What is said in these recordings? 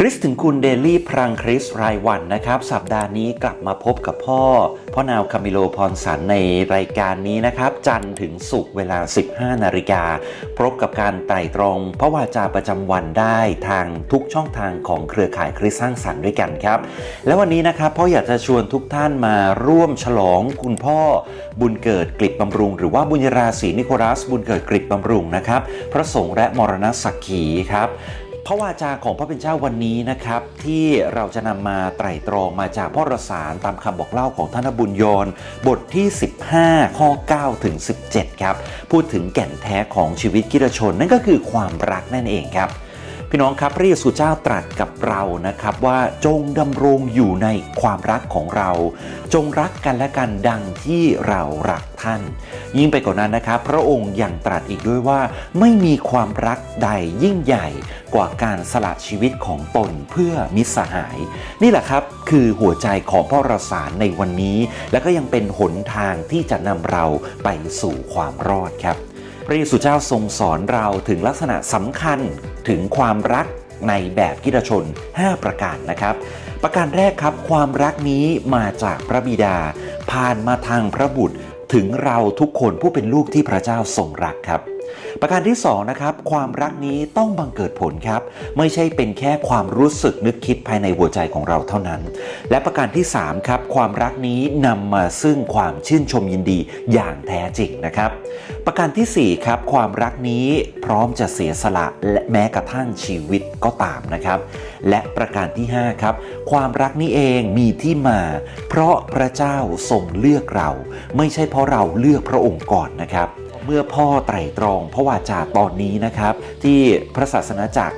คริสถึงคุณเดลี่พรังคริสรายวันนะครับ สัปดาห์นี้กลับมาพบกับพ่อ พ่อนาวคามิโลพรสันในรายการนี้นะครับ จันทร์ถึงศุกร์เวลา 15 นาฬิกาพบกับการไต่ตรองพระวาจาประจำวันได้ทางทุกช่องทางของเครือข่ายคริสสร้างสรรค์ด้วยกันครับ และวันนี้นะครับพ่ออยากจะชวนทุกท่านมาร่วมฉลองคุณพ่อบุญเกิดกลิบบำรุง หรือว่าบุญราศีนิโคลัสบุญเกิดกลิบบำรุงนะครับพระสงฆ์และมรณสักขีครับ พระวาจาของพระเป็นเจ้าวันนี้นะครับ ที่เราจะนำมาไตร่ตรองมาจากพ่อรสารตามคำบอกเล่าของท่านบุญยนบทที่ 15 ข้อ 9 ถึง 17 ครับ พูดถึงแก่นแท้ของชีวิตกิรชนนั่นก็คือความรักนั่นเองครับ พี่น้องครับพระเยซูเจ้าตรัสกับเรานะครับว่าจงดำรงอยู่ในความรักของเรา จงรักกันและกันดังที่เรารักท่าน ยิ่งไปกว่านั้นนะครับ พระองค์ยังตรัสอีกด้วยว่า ไม่มีความรักใดยิ่งใหญ่กว่าการสละชีวิตของตนเพื่อมิสหาย นี่แหละครับคือหัวใจของพ่อรสารในวันนี้ และก็ยังเป็นหนทางที่จะนำเราไปสู่ความรอดครับ พระเยซูเจ้าทรงสอนเราถึงลักษณะสำคัญถึงความรักในแบบกิจชน 5 ประการนะครับ ประการแรกครับ ความรักนี้มาจากพระบิดา ผ่านมาทางพระบุตรถึงเราทุกคนผู้เป็นลูกที่พระเจ้าทรงรักครับ ประการที่ 2 นะครับ ความรักนี้ต้องบังเกิดผลครับ ไม่ใช่เป็นแค่ความรู้สึกนึกคิดภายในหัวใจของเราเท่านั้น และประการที่ 3 ครับ ความรักนี้นำมาซึ่งความชื่นชมยินดีอย่างแท้จริงนะครับ ประการที่ 4 ครับ ความรักนี้พร้อมจะเสียสละและแม้กระทั่งชีวิตก็ตามนะครับ และประการที่ 5 ครับ ความรักนี้เองมีที่มา เพราะพระเจ้าทรงเลือกเรา ไม่ใช่เพราะเราเลือกพระองค์ก่อนนะครับ เมื่อพ่อไตรตรองพระวาจาตอนนี้นะครับ ที่พระศาสนาจักร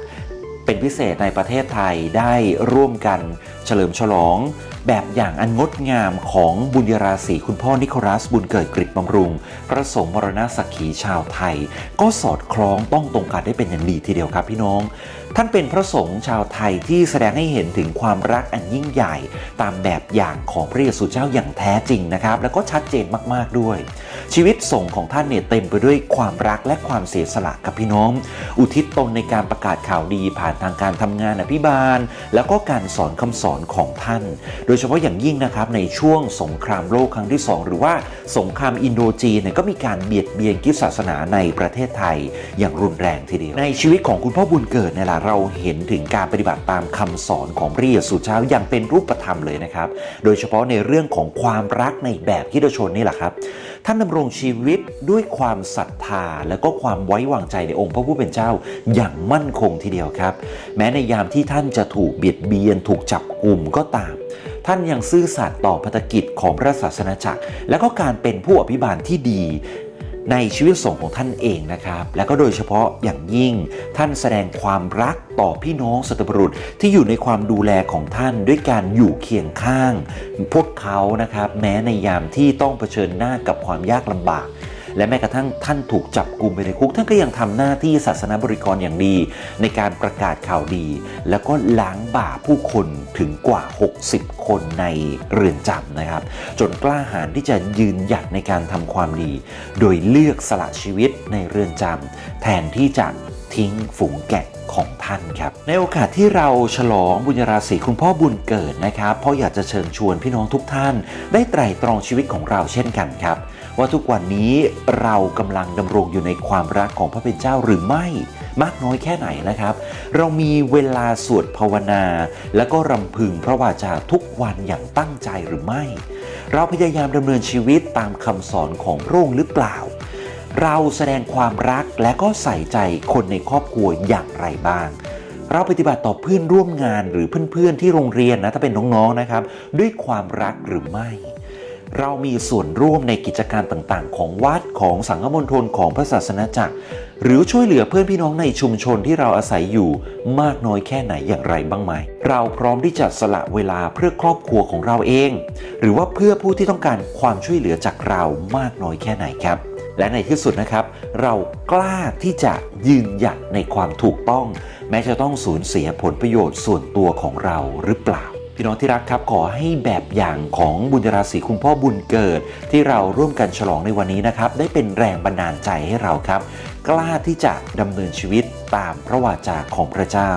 เป็นพิเศษในประเทศไทยได้ร่วมกันเฉลิมฉลอง แบบอย่างอันงดงามของบุญยราศีคุณพ่อนิโคลัสบุญเกิดกริบบำรุง พระสงฆ์มรณสักขีชาวไทย ก็สอดคล้องต้องตรงกันได้เป็นอย่างดีทีเดียวครับพี่น้อง ท่านเป็นพระสงฆ์ชาวไทยที่แสดงให้เห็นถึงความรักอันยิ่งใหญ่ ตามแบบอย่างของพระเยซูเจ้าอย่างแท้จริงนะครับ แล้วก็ชัดเจนมากๆด้วย ชีวิตสงฆ์ของท่านเนี่ยเต็มไปด้วยความรักและความเสียสละกับพี่น้อง อุทิศตนในการประกาศข่าวดีผ่านทางการทำงานอภิบาล แล้วก็การสอนคำสอนของท่านโดยเฉพาะอย่างยิ่งนะครับในช่วงสงครามโลกครั้งที่ 2 หรือว่าสงครามอินโดจีนเนี่ยก็มีการเบียดเบียนคริสตศาสนาในประเทศไทยอย่างรุนแรงทีเดียวในชีวิตของคุณพ่อบุญเกิดเนี่ยแหละเราเห็นถึงการปฏิบัติตามคำสอนของพระเยซูเจ้าอย่างเป็นรูปธรรมเลยนะครับโดยเฉพาะในเรื่องของความรักในแบบคริสตชนนี่แหละครับท่านดำรงชีวิตด้วยความศรัทธาและก็ความไว้วางใจในองค์พระผู้เป็นเจ้าอย่างมั่นคงทีเดียวครับ แม้ในยามที่ท่านจะถูกเบียดเบียนถูกจับกลุ่มก็ตามท่านยังซื่อสัตย์ต่อพันธกิจของพระศาสนาจักร และก็การเป็นผู้อภิบาลที่ดีในชีวิตสงฆ์ของท่านเองนะครับ และก็โดยเฉพาะอย่างยิ่งท่านแสดงความรักต่อพี่น้องสัตบุรุษที่อยู่ในความดูแลของท่านด้วยการอยู่เคียงข้าง พวกเขานะครับ แม้ในยามที่ต้องเผชิญหน้ากับความยากลำบาก และแม้กระทั่งท่านถูกจับกลุ่มไปในคุก ท่านก็ยังทำหน้าที่ศาสนาบริกรอย่างดี ในการประกาศข่าวดี แล้วก็ล้างบาปผู้คนถึงกว่า 60 คนในเรือนจำนะครับ จนกล้าหาญที่จะยืนหยัดในการทำความดี โดยเลือกสละชีวิตในเรือนจำแทนที่จะ ทิ้งฝูงแกะของท่านครับ ในโอกาสที่เราฉลองบุญราศีคุณพ่อบุญเกิดนะครับเพราะอยากจะเชิญชวนพี่น้องทุกท่าน ได้ไตร่ตรองชีวิตของเราเช่นกันครับ ว่าทุกวันนี้เรากำลังดำรงอยู่ในความรักของพระเป็นเจ้าหรือไม่มากน้อยแค่ไหนนะครับ เรามีเวลาสวดภาวนา แล้วก็รำพึงพระวาจาทุกวันอย่างตั้งใจหรือไม่ เราพยายามดำเนินชีวิตตามคำสอนของพระองค์หรือเปล่า เราแสดงความรักและก็ใส่ใจคนในครอบครัวอย่างไรบ้าง เราปฏิบัติต่อเพื่อนร่วมงานหรือเพื่อนๆที่โรงเรียนนะถ้าเป็นน้องๆนะครับ ด้วยความรักหรือไม่ เรามีส่วนร่วมในกิจการต่างๆ ของวัดของสังฆมณฑลของพระศาสนาจักร หรือช่วยเหลือเพื่อนพี่น้องในชุมชนที่เราอาศัยอยู่มากน้อยแค่ไหนอย่างไรบ้างไหม เราพร้อมที่จะสละเวลาเพื่อครอบครัวของเราเอง หรือว่าเพื่อผู้ที่ต้องการความช่วยเหลือจากเรามากน้อยแค่ไหนครับ และในที่สุดนะครับ เรากล้าที่จะยืนหยัดในความถูกต้อง แม้จะต้องสูญเสียผลประโยชน์ส่วนตัวของเราหรือเปล่าพี่น้องที่รักครับขอให้แบบอย่างของบุญราศีคุณพ่อบุญเกิด ที่เราร่วมกันฉลองในวันนี้นะครับ ได้เป็นแรงบันดาลใจให้เราครับ กล้าที่จะดำเนินชีวิตตามพระวาจาของพระเจ้า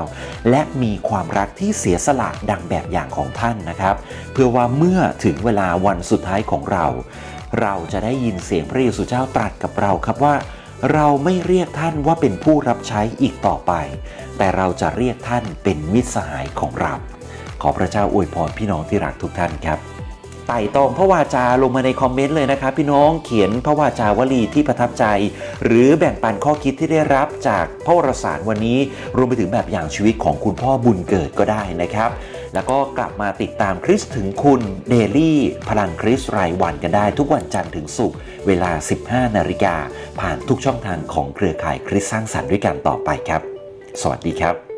และมีความรักที่เสียสละดังแบบอย่างของท่านนะครับ เพื่อว่าเมื่อถึงเวลาวันสุดท้ายของเรา เราจะได้ยินเสียงพระเยซูเจ้าตรัสกับเราครับว่า เราไม่เรียกท่านว่าเป็นผู้รับใช้อีกต่อไป แต่เราจะเรียกท่านเป็นมิตรสหายของเรา ขอพระเจ้าอวยพรพี่น้องที่รักทุกท่านครับไต่ตองพระวาจาลงมาในคอมเมนต์เลยนะครับพี่น้องเขียนพระวาจาวลีที่ประทับใจ หรือแบ่งปันข้อคิดที่ได้รับจากพระวรสารวันนี้ รวมไปถึงแบบอย่างชีวิตของคุณพ่อบุญเกิดก็ได้นะครับ แล้วก็กลับมาติดตามคริสถึงคุณเดลี่พลังคริสรายวันกันได้ ทุกวันจันทร์ถึงศุกร์เวลา 15 นาฬิกาผ่านทุกช่องทางของเครือข่ายคริสสร้างสรรค์ด้วยกันต่อไปครับ สวัสดีครับ